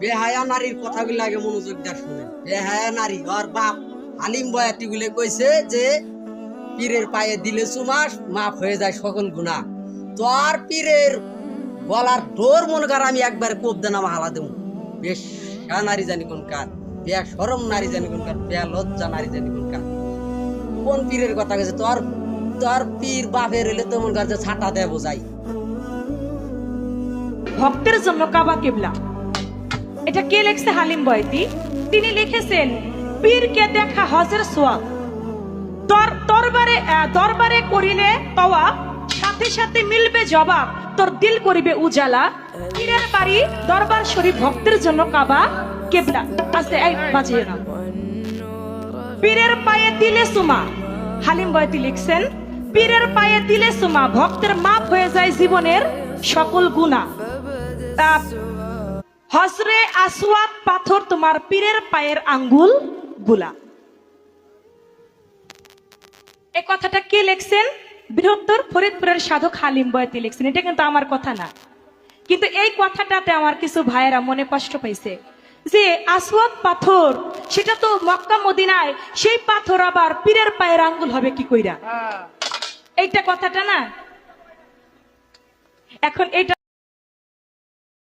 বেহায়া নারীর কথাগুলো আগে মনোযোগ দিয়ে শুনে বেহায়া নারী, ওর বাপ আলিম বয়াতি গুলে কইছে যে, পীরের পায়ে দিলে সুমাস মাফ হয়ে যায় সকল গুণা তোর পীরের গলার ডোর মনে কর আমি একবার কোপ দেন আমার হালা দেবো। বেশ নারী জানি কোন কার বেয়া সরম নারী জানি কোন কার বেয়া লজ্জা নারী জানি কোন কার। কোন পীরের কথা গেছে তোর তোর পীর বাপের এলে তো মনে কর যে ছাটা দেয় বোঝাই। ভক্তের জন্য কাবা কেবলা। এটা কে লেখছে হালিম বয়তি তিনি লিখেছেন, পীরকে দেখা হজের তোর, দরবারে দরবারে করিলে পাওয়া, সাথে সাথে মিলবে জবাব। তোর দিল করিবে উজালা। পীরের বাড়ি, দরবার শরীফ ভক্তের জন্য কাবা, কেবলা। আস্তে, এই, বাজিয়ে না পীরের পায়ে দিলে সুমা। হালিম বয়তি লিখছেন, পীরের পায়ে দিলে সুমা, ভক্তের মাপ হয়ে যায় জীবনের সকল গুণা। হজরে আসওয়াদ পাথর তোমার পীরের পায়ের আঙ্গুলগুলা। এই কথাটা কে লিখছেন? বৃহত্তর ফরিদপুরের সাধক হালিম বয়তি লিখছেন। এটা কিন্তু আমার কথা না। কিন্তু এই কথাটাতে আমার কিছু ভাইয়েরা মনে কষ্ট পাইছে যে আসওয়াদ পাথর সেটা তো মক্কা মদিনায় সেই পাথর আবার পীরের পায়ের আঙ্গুল হবে কি কইরা? এইটা কথাটা না? এখন এটা